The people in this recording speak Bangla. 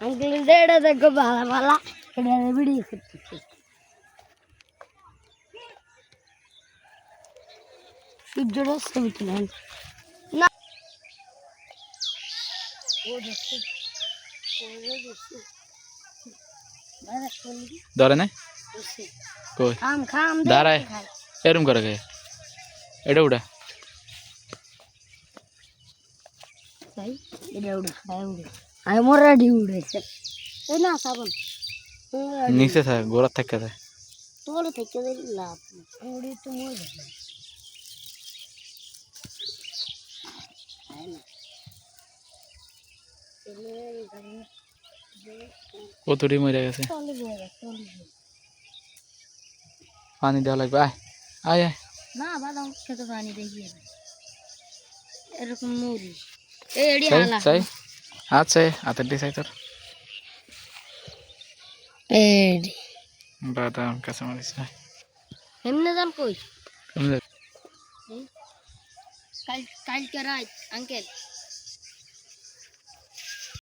ಅಂಕಲ್ ಇಡೋದಕ್ಕೂ ಭಾಳ ಭಾಳ ಹಿಡಿಯೋದು ಬಿಡಿ ಸಿಕ್ತಿ ಸುಜ್ಜಡೋ ಸಿಗುತ್ತಿಲ್ಲ दारा ने कोई। खाम खाम दारा है। ये कर गए एडा उड़ा। सही। एडा उड़ा खाया उड़ा। এরম করে গে এটা উড়া তাই এটা উড়ে খায় উড়ে আমি মোরাডি উড়েছে। এই না সাবন নিচে থাক গোড়ার থেকে থাকে। তোর থেকে লাভ। উড়ি তো মরে কতটি মরে গেছে। পানি দেওয়া লাগবে আয়। আয় আয়। না বাদাম খেতে পানি দেখি এরকম মুড়ি এই এডি হালা। আছে হাতের চাই তোর। বাদাম কাঁচা মরিচ নাই এমনি। যান কই কালকে রাত আঙ্কেল।